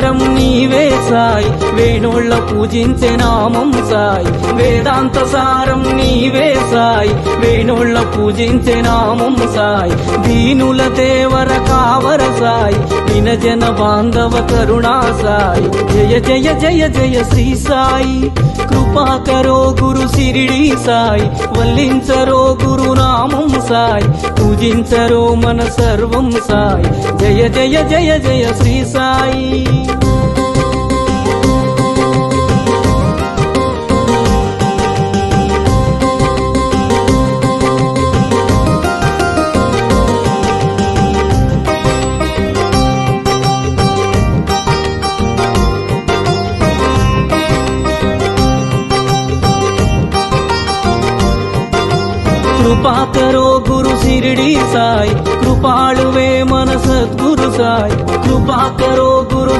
వేదాంత సారం నీవే సాయి. వేణోళ్ళ పూజించే నామం సాయి. వేదాంత సారం నీవే సాయి. వేణోళ్ళ పూజించే నామం సాయి. దీనుల దేవర కావర సాయి. వినజన బాంధవ కరుణా సాయి. జయ జయ జయ జయ శ్రీ సాయి. కృపాకరో గురు షిరిడి సాయి వల్లించరో గురునామం సాయి పూజించరో మన సర్వం సాయి. జయ జయ జయ జయ శ్రీ సాయి. కృపాకరో గురు సిరిడి సాయి కృపాళువే మన సద్గురు సాయి కృపాకరో గురు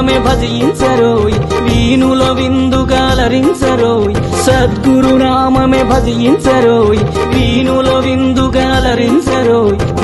నామమే భజించరోయ్ వీణుల విందుగాలరించరోయ్ సద్గురు నామే భజించరోయ్ వీణుల విందుగాలరించరోయ్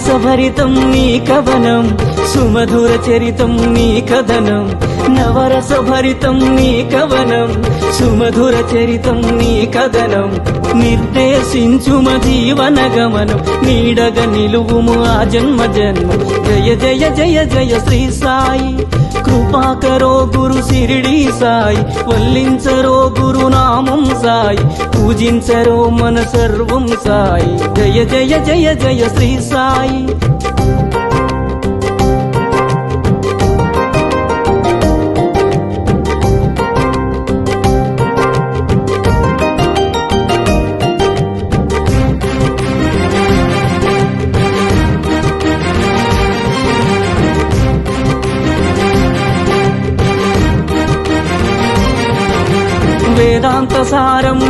రసభరితం నీ కవనం సుమధుర చరితం నీ కథనం నవరసభరితం నీ కవనం సుమధుర చరితం నీ కథనం. నిర్దేశించుమ జీవన గమనం నీడగ నిలువుము ఆ జన్మ జన్మ. జయ జయ జయ జయ శ్రీ సాయి కృపాకరో గురు సిరిడి సాయి వల్లించరో గురు నామం సాయి పూజించరో మన సర్వం సాయి. జయ జయ జయ జయ శ్రీ సాయి. సంసారం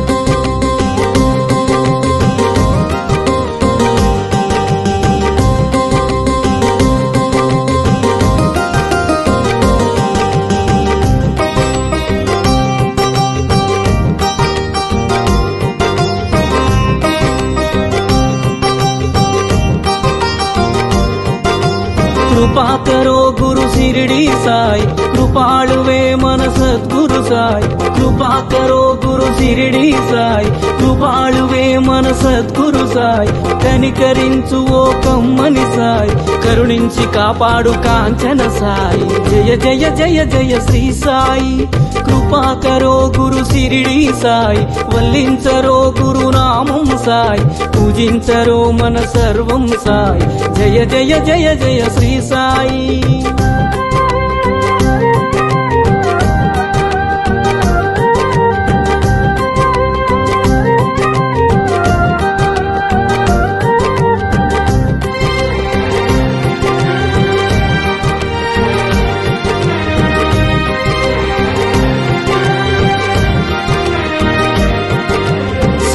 కృపాకరో గురు సిరిడి సాయి. కృపాళువే మన సద్గురు సాయి. కృపాకరో గురు సిరిడి సాయి. కృపాళువే మన సద్గురు సాయి. కనికరించు ఓ కమ్మని సాయి. కరుణించి కాపాడు కాంచన సాయి. జయ జయ జయ జయ శ్రీ సాయి. కృపాకరో గురు సిరిడి సాయి. వల్లించరో గురు నామం సాయి. పూజించరో మన సర్వం సాయి. జయ జయ జయ జయ శ్రీ సాయి.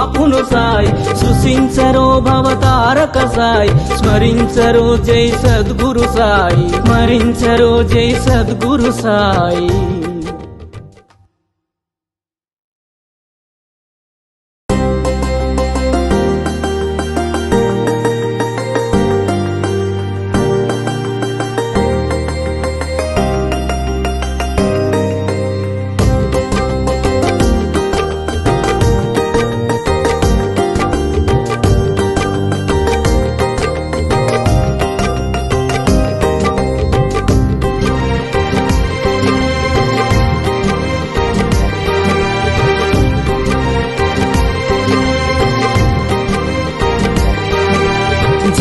బాపును సాయి. సృశించరో భవతారక సాయి. స్మరించరో జై సద్గురు సాయి. స్మరించరో జై సద్గురు సాయి.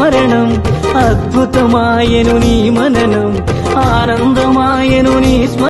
స్మరణం అద్భుతమాయను నీ మననం. ఆనందమాయను నీ స్మ